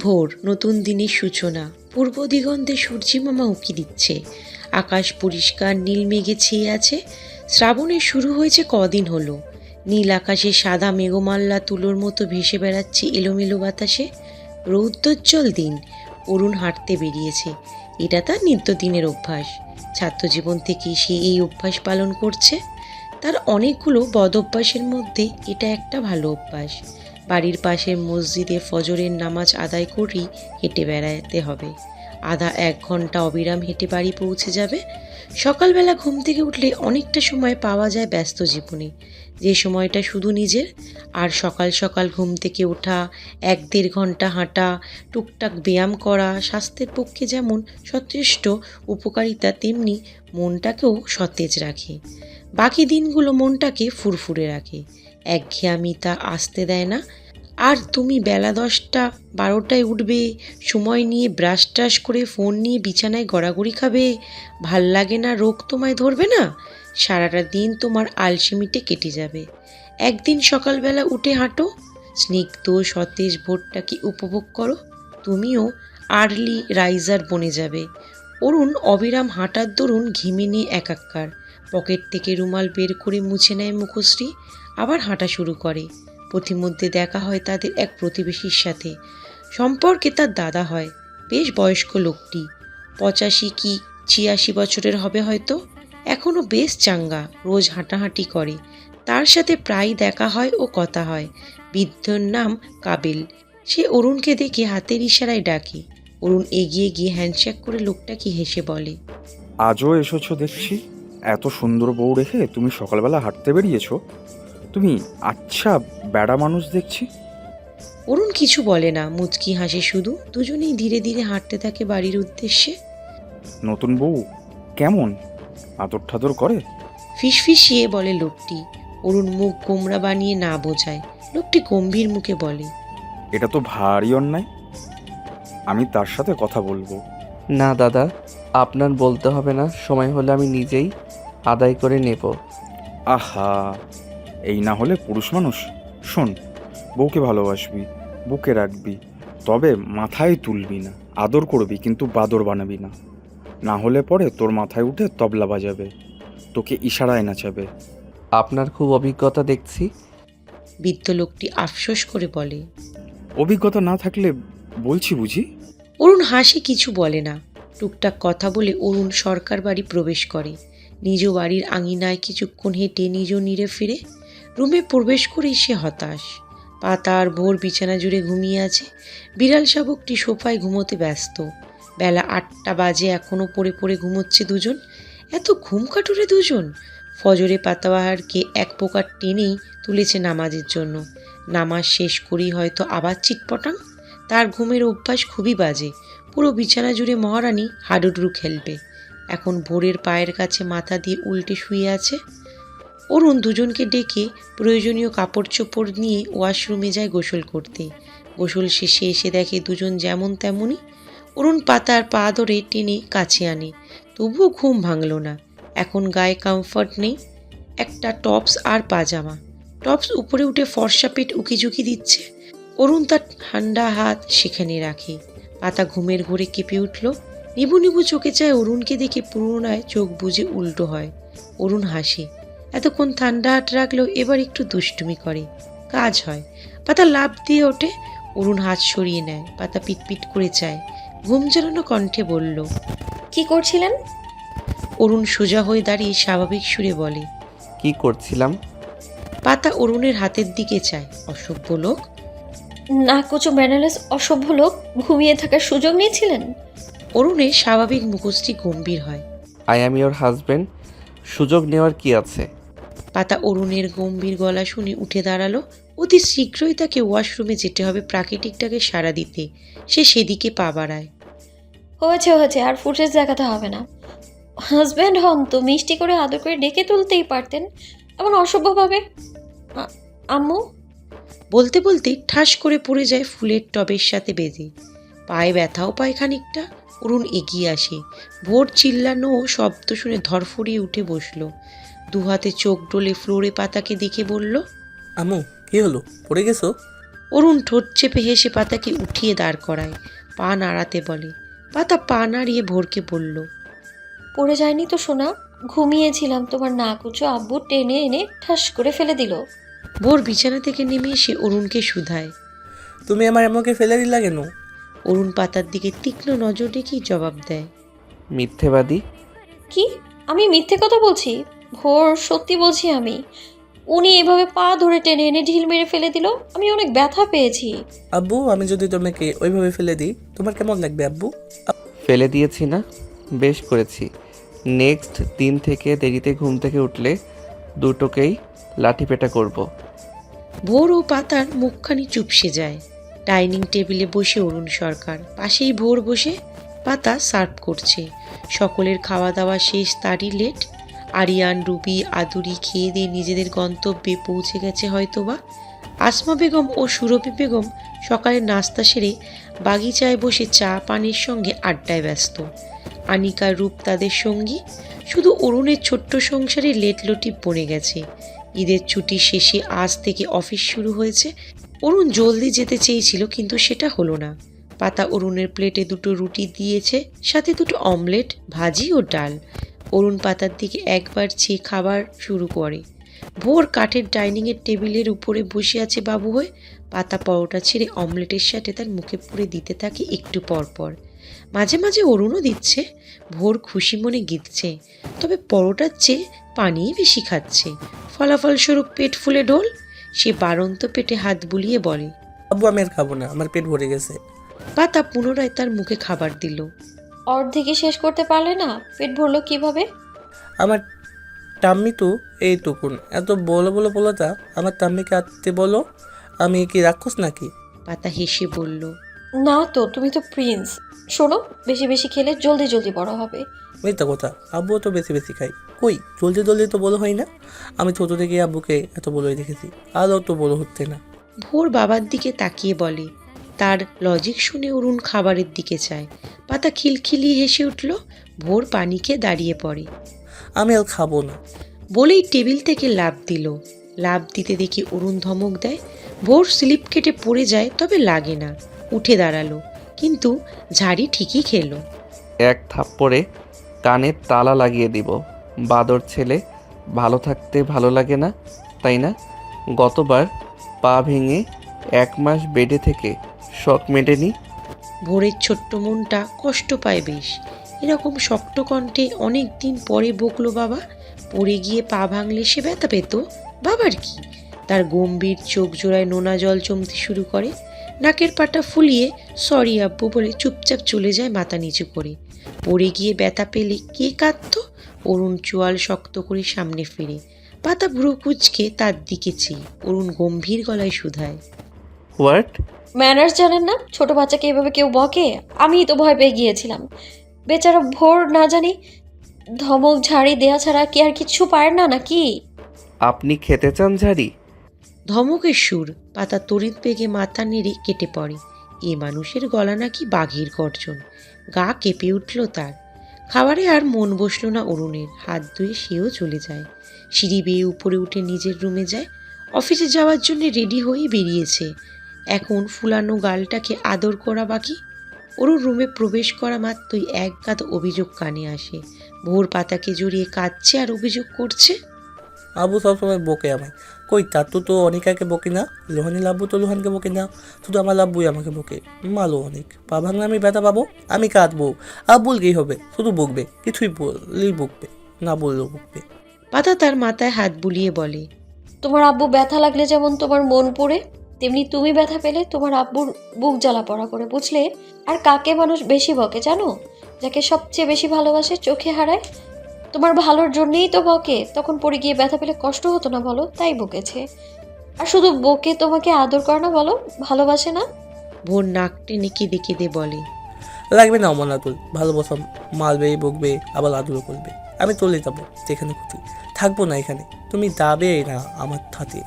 ভোর নতুন দিনের সূচনা। পূর্ব দিগন্তে সূর্যিমামা উঁকি দিচ্ছে। আকাশ পরিষ্কার, নীল মেঘে ছেয়ে আছে। শ্রাবণের শুরু হয়েছে কদিন হলো। নীল আকাশে সাদা মেঘমাল্লা তুলোর মতো ভেসে বেড়াচ্ছে এলোমেলো বাতাসে। রৌদ্রোজ্জ্বল দিন, অরুণ হাঁটতে বেরিয়েছে। এটা তার নিত্যদিনের অভ্যাস। ছাত্রজীবন থেকেই সে এই অভ্যাস পালন করছে। তার অনেকগুলো বদ অভ্যাসের মধ্যে এটা একটা ভালো অভ্যাস। বাড়ির পাশের মসজিদে ফজরের নামাজ আদায় করেই হেঁটে বেড়াতে হবে। আধা এক ঘণ্টা অবিরাম হেঁটে বাড়ি পৌঁছে যাবে। সকালবেলা ঘুম থেকে উঠলে অনেকটা সময় পাওয়া যায় ব্যস্ত জীবনে। যে সময়টা শুধু নিজের, আর সকাল সকাল ঘুম থেকে ওঠা, এক দেড় ঘণ্টা হাঁটা, টুকটাক ব্যায়াম করা, স্বাস্থ্যের পক্ষে যেমন যথেষ্ট উপকারিতা, তেমনি মনটাকেও সতেজ রাখে। বাকি দিনগুলো মনটাকে ফুরফুরে রাখে। একঘেয়ামিতা আসতে দেয় না। আর তুমি বেলা দশটা বারোটায় উঠবে, সময় নিয়ে ব্রাশ ট্রাশ করে ফোন নিয়ে বিছানায় গড়াগড়ি খাবে। ভালো লাগে না, রোগ তোমায় ধরবে না? সারাটা দিন তোমার আলসেমিতে কেটে যাবে। একদিন সকালবেলা উঠে হাঁটো। স্নিগ্ধ, সতেজ ভোরটাকে উপভোগ করো? তুমিও আর্লি রাইজার বনে যাবে। অরুণ, অবিরাম হাঁটার দরুন ঘিমে নিয়ে একাকার। পকেট থেকে রুমাল বের করে মুছে নেয় মুখশ্রী। আবার হাঁটা শুরু করে। পথিমধ্যে দেখা হয় তাদের এক প্রতিবেশীর সাথে। সম্পর্কে তার দাদা হয়, বেশ বয়স্ক লোকটি। পঁচাশি কি ছিয়াশি বছরের হবে হয়তো? এখনও বেশ চাঙ্গা, রোজ হাঁটাহাঁটি করে। তার সাথে প্রায় দেখা হয় ও কথা হয়। বৃদ্ধর নাম কাবিল। সে অরুণকে দেখে হাতের ইশারায় ডাকে। অরুণ এগিয়ে গিয়ে হ্যান্ডশেক করে লোকটাকে হেসে বলে, আজও এসেছ দেখছি? এত সুন্দর বউ রেখে তুমি সকালবেলা হাঁটতে বেরিয়েছো? তুমি আচ্ছা বেড়া মানুষ দেখছি? অরুণ কিছু বলে না মুচকি হাসে শুধু। দুজনেই ধীরে ধীরে হাঁটতে থাকে বাড়ির উদ্দেশ্যে। নতুন বউ? কেমন? আদর ঠাদর করে? ফিসফিসিয়ে বলে লোকটি। অরুণ মুখ গোমরা বানিয়ে না বোঝায়। লোকটি গম্ভীর মুখে বলে এটা তো ভারী অন্যায়। আমি তার সাথে কথা বলব। না দাদা আপনার বলতে হবে না। সময় হলে আমি নিজেই আদায় করে নেব। আহা! এই না হলে পুরুষ মানুষ শোন বউকে ভালোবাসবি বুকে রাখবি তবে মাথায় তুলবি না আদর করবি কিন্তু বাদর বানাবি না। না হলে পরে তোর মাথায় উঠে তবলা বাজাবে তোকে ইশারায় নাচাবে। আপনার খুব অভিজ্ঞতা দেখছি। বৃদ্ধ লোকটি আফসোস করে বলে অভিজ্ঞতা না থাকলে বলছি বুঝি? অরুণ হাসি কিছু বলে না। টুকটাক কথা বলে অরুণ সরকার বাড়ি প্রবেশ করে। নিজ বাড়ির আঙিনায় কিছুক্ষণ হেঁটে নিজ নিরে ফিরে রুমে প্রবেশ করেই সে হতাশ। পাতার ভোর বিছানা জুড়ে ঘুমিয়ে আছে। বিড়াল শাবকটি সোফায় ঘুমোতে ব্যস্ত। বেলা আটটা বাজে এখনও পড়ে পড়ে ঘুমোচ্ছে দুজন। এত ঘুম কাটুরে দুজন। ফজরে পাতাবাহারকে এক প্রকার টেনেই তুলেছে নামাজের জন্য। নামাজ শেষ করেই হয়তো আবার চিটপটাং। তার ঘুমের অভ্যাস খুবই বাজে। পুরো বিছানা জুড়ে মহারানী হাডুডুরু খেলবে। এখন ভোরের পায়ের কাছে মাথা দিয়ে উল্টে শুয়ে আছে। অরুণ দুজনকে ডেকে প্রয়োজনীয় কাপড় চোপড় নিয়ে ওয়াশরুমে যায় গোসল করতে। গোসল শেষে এসে দেখে দুজন যেমন তেমনই অরুণ পাতার পা ধরে টেনে কাছে আনে। তবুও ঘুম ভাঙল না। এখন গায়ে কমফর্ট নেই। একটা টপস আর পাজামা। টপস উপরে উঠে ফর্সা পেট উকিঝুঁকি দিচ্ছে। অরুণ তার ঠান্ডা হাত সেখানে রাখে। পাতা ঘুমের ঘোরে কেঁপে উঠল। নিবু নিবু চোখে চায় অরুণকে দেখে পুনরায় চোখ বুজে উল্টো হয়। অরুণ হাসে। এতক্ষণ ঠান্ডা হাট রাখলেও এবার একটু দুষ্টুমি করে। কাজ হয়। পাতা লাভ দিয়ে ওঠে অরুণ হাত সরিয়ে নেয় পাতা পিটপিট করে চায়। ঘুম জড়ানো কণ্ঠে বলল কি করছিলেন? অরুণ সোজা হয়ে দাঁড়িয়ে স্বাভাবিক সুরে বলে কি করছিলাম? পাতা অরুণের হাতের দিকে চায়। অসভ্য লোক? নাকচো ব্যানালেস অসভ্য লোক? ঘুমিয়ে থাকার সুযোগ নিয়েছিলেন? অরুণের স্বাভাবিক মুখশ্রী গম্ভীর হয়। আই অ্যাম ইয়োর হাজব্যান্ড সুযোগ নেওয়ার কি আছে? পাতা অরুণের গম্ভীর গলা শুনে উঠে দাঁড়াল। অতি শীঘ্রই তাকে ওয়াশরুমে যেতে হবে প্রাকৃতিকটাকে সাড়া দিতে। সে সেদিকে পা বাড়ায়। হয়েছে হয়েছে আর ফুটেজ দেখাতে হবে না। হাজব্যান্ড হন তো মিষ্টি করে আদর করে ডেকে তুলতেই পারতেন। এমন অসভ্যভাবে আম্মু? বলতে বলতে ঠাস করে পড়ে যায় ফুলের টবের সাথে বেঁধে। পায়ে ব্যথাও পায় খানিকটা। অরুণ এগিয়ে আসে। ভোর চিল্লানো শব্দ শুনে ধরফড়িয়ে উঠে বসল। দু হাতে চোখ ডলে ফ্লোরে পাতাকে দেখে বলল আমু কি হলো? পড়ে গেছো? অরুণ ঠোঁট চেপে হেসে পাতাকে উঠিয়ে দাঁড় করায়। পা নাড়াতে বলে। পাতা পা নাড়িয়ে ভোরকে বলল পড়ে যায়নি তো শোনা ঘুমিয়েছিলাম তোমার না কুচো আব্বু টেনে এনে ঠাস করে ফেলে দিল। ভোর বিছানা থেকে নেমে এসে অরুণকে শুধায়। তুমি আমার আমাকে ফেলে দিলা কেন? অরুণ পাতার দিকে তীক্ষ্ণ নজর রেখেই জবাব দেয় মিথ্যেবাদী। কি? আমি মিথ্যে কথা বলছি? ভোর সত্যি বলছি আমি। উনি এভাবে পা ধরে টেনে এনে ঢিল মেরে ফেলে দিল আমি অনেক ব্যথা পেয়েছি। আব্বু আমি যদি তোমাকে ওইভাবে ফেলে দিই তোমার কেমন লাগবে আব্বু? ফেলে দিয়েছি না বেশ করেছি। নেক্সট দিন থেকে দেরিতে ঘুম থেকে উঠলে দুটোকেই লাঠিপেটা করব। ভোর ও পাতার মুখখানি চুপসে যায়। ডাইনিং টেবিলে বসে অরুণ সরকার পাশেই ভোর বসে পাতা সার্ভ করছে। সকলের খাওয়া দাওয়া শেষ তারই লেট আরিয়ান, রুবি, আদুরি খেয়ে দিয়ে নিজেদের গন্তব্যে পৌঁছে গেছে হয়তোবা। আসমা বেগম ও সুরভি বেগম সকালের নাস্তা সেরে বাগিচায় বসে চা, পানির সঙ্গে আড্ডায় ব্যস্ত। আনিকা, রূপ তাদের সঙ্গী। শুধু অরুণের ছোট্ট সংসারে লেটলটি পড়ে গেছে। ঈদের ছুটি শেষে আজ থেকে অফিস শুরু হয়েছে। অরুণ জলদি যেতে চেয়েছিল কিন্তু সেটা হলো না। পাতা অরুণের প্লেটে দুটো রুটি দিয়েছে, সাথে দুটো অমলেট, ভাজি ও ডাল। অরুণ পাতার দিকে একবার চেয়ে খাবার শুরু করে। ভোর কাঠের ডাইনিংয়ের টেবিলের উপরে বসে আছে বাবু হয়ে। পাতা পরোটা ছেড়ে অমলেটের সাথে তার মুখে পুরে দিতে থাকে একটু পর পর। মাঝে মাঝে অরুণও দিচ্ছে। ভোর খুশি মনে গিতছে। তবে পরোটার চেয়ে পানিই বেশি খাচ্ছে। ফলাফলস্বরূপ পেট ফুলে ঢোল। সে বারন্ত পেটে হাত বুলিয়ে বলে আব্বু আমি আর খাব না। আমার পেট ভরে গেছে। পাতা পুনরায় তার মুখে খাবার দিল। অর্ধেকই শেষ করতে পারলে না পেট ভরলো কীভাবে? আমার টাম্মি তো এইটুকুন এত বলো বলো বলোটা আমার টাম্মিকে আনতে বলো আমি কি রাক্ষস নাকি? পাতা হেসে বলল না তো তুমি তো প্রিন্স শোনো বেশি বেশি খেলে জলদি জলদি বড় হবে। মিথ্যা কথা আব্বুও তো বেশি বেশি খাই কই জলদি জলদি তো বলো হয় না? আমি ছোটো থেকে আব্বুকে এত বলোই দেখেছি আরও তো বলো হচ্ছে না। ভোর বাবার দিকে তাকিয়ে বলে তার লজিক শুনে অরুণ খাবারের দিকে চায়। পাতা খিলখিলি হেসে উঠল ভোর পানিকে দাঁড়িয়ে পড়ে। আমি আর খাব না। বলেই টেবিল থেকে লাভ দিল। লাভ দিতে দেখি অরুণ ধমক দেয় ভোর স্লিপ কেটে পড়ে যায় তবে লাগে না। উঠে দাঁড়াল কিন্তু ঝাড়ি ঠিকই খেলো। এক থাপ্পড়ে কানের তালা লাগিয়ে দিব। বাদর ছেলে ভালো থাকতে ভালো লাগে না তাই না? গতবার পা ভেঙে এক মাস বেডে থেকে শখ মেটেনি? ভোরের ছোট্ট মনটা কষ্ট পায় বেশ। এরকম শক্ত কণ্ঠে অনেক দিন পরে বকলো বাবা পড়ে গিয়ে পা ভাঙলে সে ব্যথা পেত। বাবার কি? তার গম্ভীর চোখ জোড়ায় নোনা জল জমতে শুরু করে। নাকের পাটা ফুলিয়ে সরি আব্বু বলে চুপচাপ চলে যায় মাথা নিচু করে। পড়ে গিয়ে ব্যথা পেলে কে কাঁদত? অরুণ চোয়াল শক্ত করে সামনে ফিরে। পাতা ভ্রু কুচকে তার দিকে চেয়ে অরুণ গম্ভীর গলায় শুধায়। হোয়াট ম্যানার্স জানেন না? ছোট বাচ্চাকে এভাবে কেউ বকে? আমি তো ভয় পেয়ে গিয়েছিলাম। বেচারা ভোর না জানি ধমক ঝাড়ি দেয়া ছাড়া কি আর কিচ্ছু পারেন না নাকি? আপনি খেতে চান ঝাড়ি? ধমকের সুর পাতা তড়িৎ বেগে মাথা নেড়ে কেটে পড়ে। এ মানুষের গলা নাকি বাঘের গর্জন। গা কেঁপে উঠল তার। খাবারে আর মন বসল না অরুণের। হাত ধুয়ে সেও চলে যায়। সিঁড়ি বেয়ে উপরে উঠে নিজের রুমে যায়। অফিসে যাওয়ার জন্য রেডি হয়ে বেরিয়েছে। এখন ফুলানো গালটাকে আদর করা বাকি? অরুণ রুমে প্রবেশ করা মাত্রই এক গাদ অভিযোগ কানে আসে। ভোর পাতাকে জড়িয়ে কাঁদছে আর অভিযোগ করছে আব্বু সবসময় বকে আমায়। কই তার তো তো অনিকাকে বকে না? লোহানি লাব্বু তো লোহানকে বকে না? শুধু আমার লাব্বুই আমাকে বকে। মালো অনেক পা ভাঙলে আমি ব্যথা পাবো? আমি কাঁদবো। আব্বুল কি হবে শুধু বকবে কিছুই বললেই বকবে না বললেও বকবে। পাতা তার মাথায় হাত বুলিয়ে বলে তোমার আব্বু ব্যথা লাগলে যেমন তোমার মন পড়ে তেমনি তুমি ব্যথা পেলে তোমার আব্বুর বুক জ্বালা পড়া করে বুঝলে? আর কাকে মানুষ বেশি বকে জানো? যাকে সবচেয়ে বেশি ভালোবাসে চোখে হারায় তোমার ভালোর জন্যেই তো বকে। তখন পড়ে গিয়ে ব্যথা পেলে কষ্ট হতো না বলো তাই বকেছে। আর শুধু বকে তোমাকে আদর করে না বলো ভালোবাসে না? ভোর নাক টেনে কেঁদে কেঁদে বলে লাগবে না অমর আতুল ভালোবাসা মারবে বকবে আবার আদুরও করবে। আমি চলে যাব যেখানে খুঁজি থাকব না এখানে। তুমি যাবে না আমার হাতে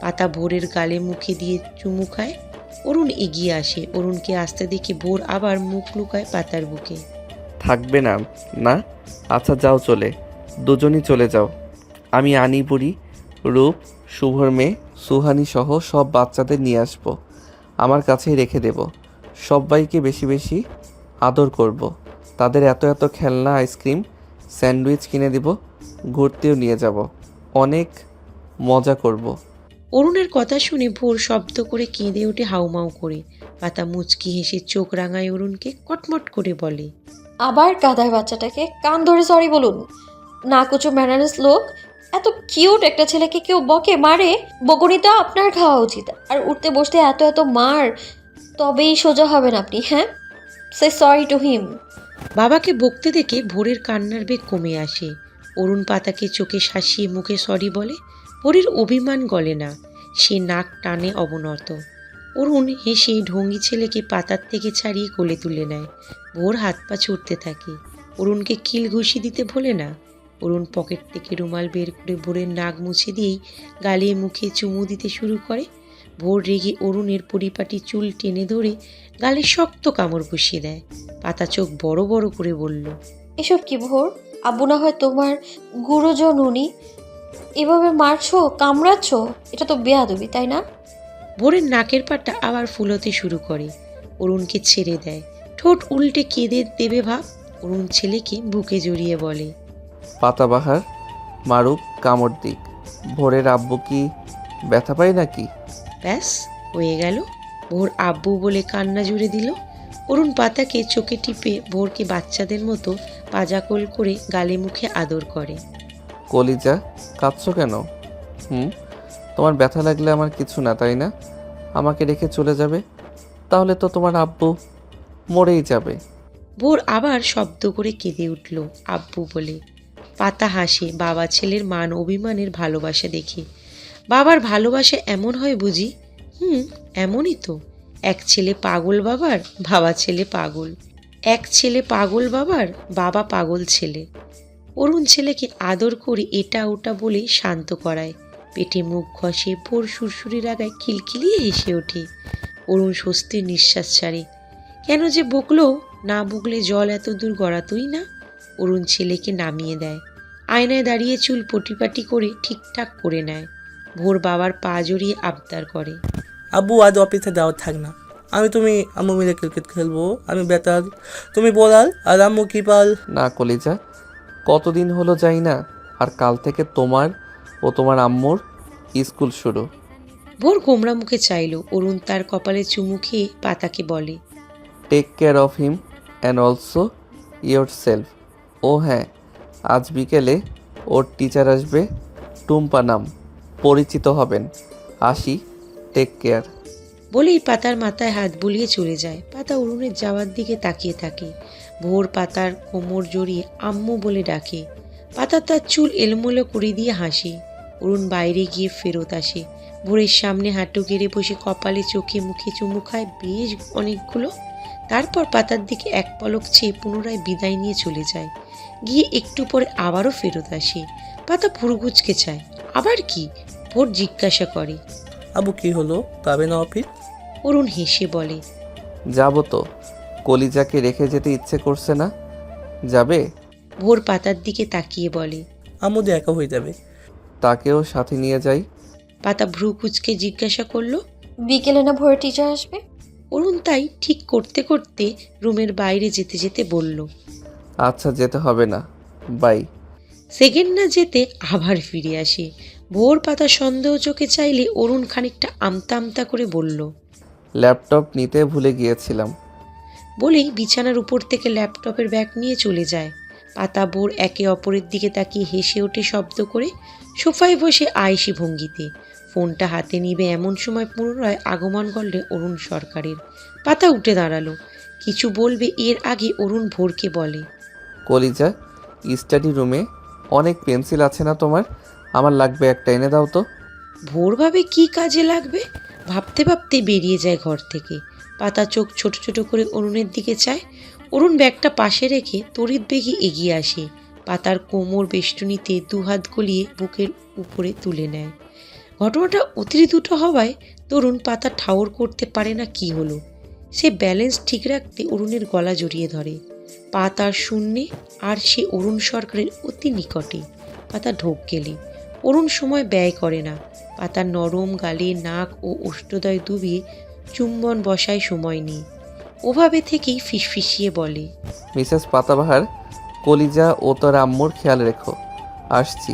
পাতা ভোরের গালে মুখে দিয়ে চুমু খায়। অরুণ এগিয়ে আসে। অরুণকে আসতে দেখে ভোর আবার মুখ লুকায় পাতার বুকে। থাকবে না না আচ্ছা যাও চলে। দুজনই চলে যাও। আমি আনি বুড়ি রূপ, শুভর মেয়ে, সুহানি সহ সব বাচ্চাদের নিয়ে আসব। আমার কাছেই রেখে দেব। সবাইকে বেশি বেশি আদর করব। তাদের এত এত খেলনা, আইসক্রিম, স্যান্ডউইচ কিনে দিব। ঘুরতেও নিয়ে যাব। অনেক মজা করব। অরুণের কথা শুনে ভোর শব্দ করে কেঁদে ওঠে হাউমাউ করে। পাতা মুচকি হেসে চোখ রাঙায় অরুণকে কটমট করে বলে আবার কাদায় বাচ্চাটাকে কান ধরে সরি বলুন। না কুচো ম্যানারেস লোক এত কিউট একটা ছেলেকে কেউ বকে মারে বকুনি তো আপনার খাওয়া উচিত। আর উঠতে বসতে এত এত মার তবেই সোজা হবেন আপনি হ্যাঁ? সে সরি টু হিম বাবাকে বকতে দেখে ভোরের কান্নার বেগ কমে আসে। অরুণ পাতাকে চোখে শাসিয়ে মুখে সরি বলে ভোরের অভিমান গলে না, সে নাক টানে অবনত। অরুণ হেসে ঢঙ্গি ছেলেকে পাতার থেকে ছাড়িয়ে কোলে তুলে নেয়। ভোর হাত পা ছুটতে থাকে। অরুণকে কিল ঘুষি দিতে ভোলে না। অরুণ পকেট থেকে রুমাল বের করে ভোরের নাক মুছে দিয়েই গালে মুখে চুমু দিতে শুরু করে। ভোর রেগে অরুণের পরিপাটি চুল টেনে ধরে গালে শক্ত কামড় বসিয়ে দেয়। পাতা চোখ বড় বড় করে বলল, এসব কি ভোর? আব্বু না হয় তোমার গুরুজন উনি? এভাবে মারছো কামড়াচ্ছ? এটা তো বেয়াদবি তাই না? ভোরের নাকের পাটা আবার ফুলতে শুরু করে। অরুণকে ছেড়ে দেয়। ঠোঁট উল্টে কেঁদে দেবে ভাব। অরুণ ছেলেকে বুকে জড়িয়ে বলে পাতাবাহার মারুক কামড় দিক। ভোরের আব্বু কি ব্যথা পায় নাকি? ব্যাস হয়ে গেল। ভোর আব্বু বলে কান্না জুড়ে দিল। অরুণ পাতাকে চোখে টিপে ভোরকে বাচ্চাদের মতো পাজাকোল করে গালে মুখে আদর করে। কলিজা, কাঁদছো কেন? হুম? তোমার ব্যথা লাগলে আমার কিছু না, তাই না? আমাকে রেখে চলে যাবে? তাহলে তো তোমার আব্বু মরেই যাবে। ভোর আবার শব্দ করে কেঁদে উঠল আব্বু বলে। পাতা হাসে, বাবা ছেলের মান অভিমানের ভালোবাসা দেখে। বাবার ভালোবাসা এমন হয় বুঝি? হুম, এমনই তো। এক ছেলে পাগল বাবার, বাবা ছেলে পাগল। এক ছেলে পাগল বাবার, বাবা পাগল ছেলে। অরুণ ছেলেকে আদর করে এটা ওটা বলে শান্ত করায়। পেটে মুখ ঘষে ভোর সুরসুরি রাগায় খিলখিলিয়ে হেসে ওঠে। অরুণ স্বস্তির নিঃশ্বাস ছাড়ে। কেন যে বকলো না বকলে জল এত দূর গড়াতই না? অরুণ ছেলেকে নামিয়ে দেয়। আয়নায় দাঁড়িয়ে চুল পটিপাটি করে ঠিকঠাক করে নেয়। ভোর বাবার পা জড়িয়ে আবদার করে। আব্বু আজ অফিসে যাওয়ার থাক না। আমি তুমি আম্মু মিলে ক্রিকেট খেলব। আমি বেতাল। তুমি বোলাল আর আম্মু কিপাল না কলিজা। কতদিন হলো যাই না আর কাল থেকে তোমার ও তোমার আম্মুর স্কুল শুরু। ভোর গোমরা মুখে চাইল অরুণ তার কপালে চুমু খেয়ে পাতাকে বলে take care of him and also yourself ও হ্যাঁ আজ বিকেলে ওর টিচার আসবে টুম্পা নাম পরিচিত হবেন। আসি টেক কেয়ার বলেই পাতার মাথায় হাত বুলিয়ে চলে যায়। পাতা অরুণের যাওয়ার দিকে তাকিয়ে থাকে। ভোর পাতার কোমর জড়িয়ে আম্মু বলে ডাকে। পাতা তার চুল এলোমেলো করে দিয়ে হাসে। অরুণ বাইরে গিয়ে ফেরত আসে। ভোরের সামনে হাঁটু গেড়ে বসে কপালে চোখে মুখে চুমু খায় বেশ অনেকগুলো। তারপর পাতার দিকে এক পলক চেয়ে পুনরায় বিদায় নিয়ে চলে যায়। গিয়ে একটু পরে আবারও ফেরত আসে। পাতা ভুরুগুচকে চায়। আবার কি? ভোর জিজ্ঞাসা করে। আবু কি হলো? যাবে না অফিস? অরুণ হেসে বলে যাব তো। কলিজাকে রেখে যেতে ইচ্ছে করছে না? যাবে? ভোর পাতার দিকে তাকিয়ে বলে। আম্মু দিয়ে একা হয়ে যাবে। তাকেও সাথে নিয়ে যাই। পাতা ভ্রু কুচকে জিজ্ঞাসা করল বিকেলে না ভোরের টিচার আসবে? অরুণ তাই ঠিক করতে করতে রুমের বাইরে যেতে যেতে বলল আচ্ছা যেতে হবে না। বাই। সেকেন্ড না যেতে আবার ফিরে আসে। ভোর পাতা সন্দেহ চোখে চাইলে অরুণ খানিকটা আমতা আমতা করে বলল ল্যাপটপ নিতে ভুলে গিয়েছিলাম। বলেই বিছানার উপর থেকে ল্যাপটপের ব্যাগ নিয়ে চলে যায়। পাতা বোর একে অপরের দিকে তাকিয়ে হেসে ওঠে শব্দ করে। সোফায় বসে আয়েসি ভঙ্গিতে। ফোনটা হাতে নিবে এমন সময় পুনরায় আগমন করলে অরুণ সরকারের। পাতা উঠে দাঁড়াল। কিছু বলবে এর আগে অরুণ ভোরকে বলে। কলিজা স্টাডি রুমে অনেক পেন্সিল আছে না তোমার? আমার লাগবে একটা এনে দাও তো। ভোরভাবে কি কাজে লাগবে? ভাবতে ভাবতে বেরিয়ে যায় ঘর থেকে। পাতা চোখ ছোট ছোট করে অরুণের দিকে চায়। অরুণ ব্যাগটা পাশে রেখে তড়িৎ বেগে এগিয়ে আসে। পাতার কোমর বেষ্টনীতে দুহাত গলিয়ে বুকের উপরে তুলে নেয়। ঘটনাটা অতি দ্রুত হওয়ায় তরুণ পাতা ঠাউর করতে পারে না কি হলো। সে ব্যালেন্স ঠিক রাখতে অরুণের গলা জড়িয়ে ধরে। পা তার শূন্যে আর সে অরুণ সরকারের অতি নিকটে। পাতা ঢোক গেলে। অরুণ সময় ব্যয় করে না। পাতার নরম গালে নাক ও ওষ্ঠদয় ডুবিয়ে চুম্বন বসায় সময় নেই। ওভাবে থেকেই ফিসফিসিয়ে বলে মিসেস পাতাবাহার কলিজা ও তোর আম্মুর খেয়াল রেখো আসছি।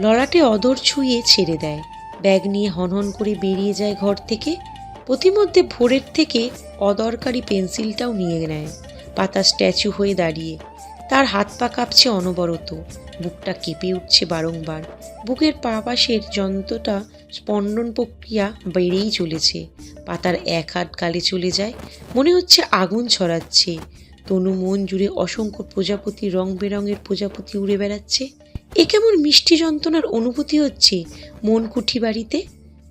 লড়াটে অদর ছুঁয়ে ছেড়ে দেয়। ব্যাগ নিয়ে হনহন করে বেরিয়ে যায় ঘর থেকে। প্রতিমধ্যে ভোরের থেকে অদরকারি পেন্সিলটাও নিয়ে নেয়। পাতা স্ট্যাচু হয়ে দাঁড়িয়ে তার হাত পা কাঁপছে অনবরত। বুকটা কেঁপে উঠছে বারংবার। বুকের পা পাশের যন্ত্রটা স্পন্দন প্রক্রিয়া বেড়েই চলেছে। পাতার এক হাত গালে চলে যায়। মনে হচ্ছে আগুন ছড়াচ্ছে। তনু মন জুড়ে অসংখ্য প্রজাপতি রং বেরঙের প্রজাপতি উড়ে বেড়াচ্ছে। এ কেমন মিষ্টি যন্ত্রণার অনুভূতি হচ্ছে মন কুঠি বাড়িতে?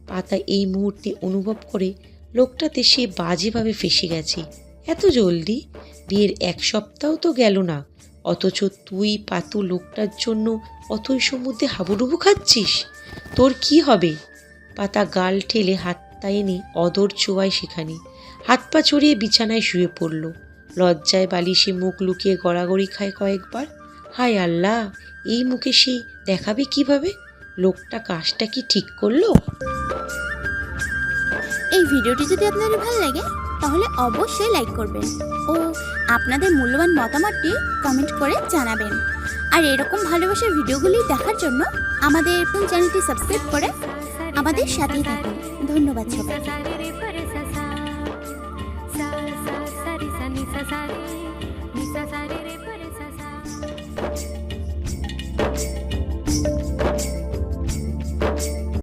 পাতা এই মুহূর্তে অনুভব করে লোকটাতে সে বাজেভাবে ফেসে গেছে। এত জলদি? বিয়ের এক সপ্তাহ তো গেল না। অথচ তুই পাতু লোকটার জন্য অথই সমুদ্রে হাবুডুবু খাচ্ছিস? তোর কি হবে? পাতা গাল ঠেলে হাতটা এনে অদর চোয়ায় সেখানে। হাত পা চড়িয়ে বিছানায় শুয়ে পড়ল। লজ্জায় বালিশে মুখ লুকিয়ে গড়াগড়ি খায় কয়েকবার। হায় আল্লাহ, এই মুখে সে দেখাবে কীভাবে? লোকটা কাজটা কি ঠিক করল? এই ভিডিওটি যদি আপনাদের ভালো লাগে, তাহলে অবশ্যই লাইক করবেন। ও আপনাদের মূল্যবান মতামতটি কমেন্ট করে জানাবেন। আর এরকম ভালোবাসার ভিডিওগুলি দেখার জন্য আমাদের চ্যানেলটি সাবস্ক্রাইব করে আমাদের সাথেই থাকুন। ধন্যবাদ সবাইকে।